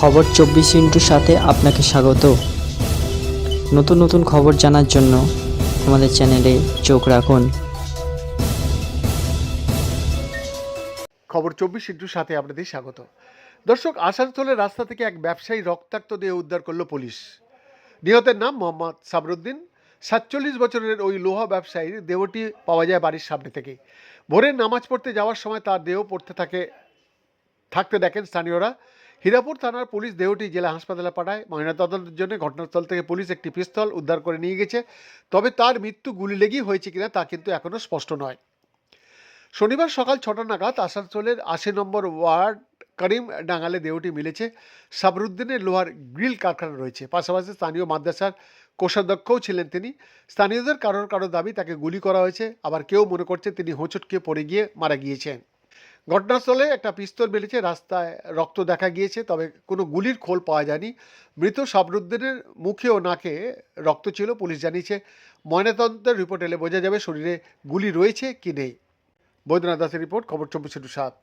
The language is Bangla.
খবর চব্বিশ ইন্টুর সাথে আপনাকে স্বাগত। নতুন নতুন খবর জানার জন্য আমাদের চ্যানেলে চোখ রাখুন। খবর চব্বিশ ইন্টুর সাথে আপনাদের স্বাগত। দর্শক, আসানসোলের রাস্তা থেকে এক ব্যবসায়ী রক্তাক্ত দেহ উদ্ধার করল পুলিশ। নিহতের নাম মোহাম্মদ সাবরুদ্দিন। সাতচল্লিশ বছরের ওই লোহা ব্যবসায়ীর দেহটি পাওয়া যায় বাড়ির সামনে থেকে। ভোরের নামাজ পড়তে যাওয়ার সময় তার দেহ পড়তে থাকে, থাকতে দেখেন স্থানীয়রা। হীরাপুর থানার পুলিশ দেহটি জেলা হাসপাতালে পাঠায়। ময়নাতদন্তের জন্য ঘটনাস্থল থেকে পুলিশ একটি পিস্তল উদ্ধার করে নিয়ে গেছে। তবে তার মৃত্যু গুলি লেগেই হয়েছে কিনা তা কিন্তু এখনও স্পষ্ট নয়। শনিবার সকাল ছটা নাগাদ আসানসোলের আশি নম্বর ওয়ার্ড করিম ডাঙ্গালে দেহটি মিলেছে। সাবরুদ্দিনের লোহার গ্রিল কারখানা রয়েছে। পাশাপাশি স্থানীয় মাদ্রাসার কোষাধ্যক্ষও ছিলেন তিনি। স্থানীয়দের কারোর কারোর দাবি তাকে গুলি করা হয়েছে। আবার কেউ মনে করছে তিনি হোঁচটকে পড়ে গিয়ে মারা গিয়েছেন। ঘটনাস্থলে একটা পিস্তল বেরিয়েছে রাস্তায় রক্ত দেখা গিয়েছে, তবে কোনো গুলির খোল পাওয়া যায়নি। মৃত সাবরুদ্দিনের মুখে ও নাকে রক্ত ছিল, পুলিশ জানিয়েছে। ময়নাতদন্তের রিপোর্ট এলে বোঝা যাবে শরীরে গুলি রয়েছে কি নেই। বৈদ্যনাথ দাসের রিপোর্ট, খবর চব্বিশ সাত।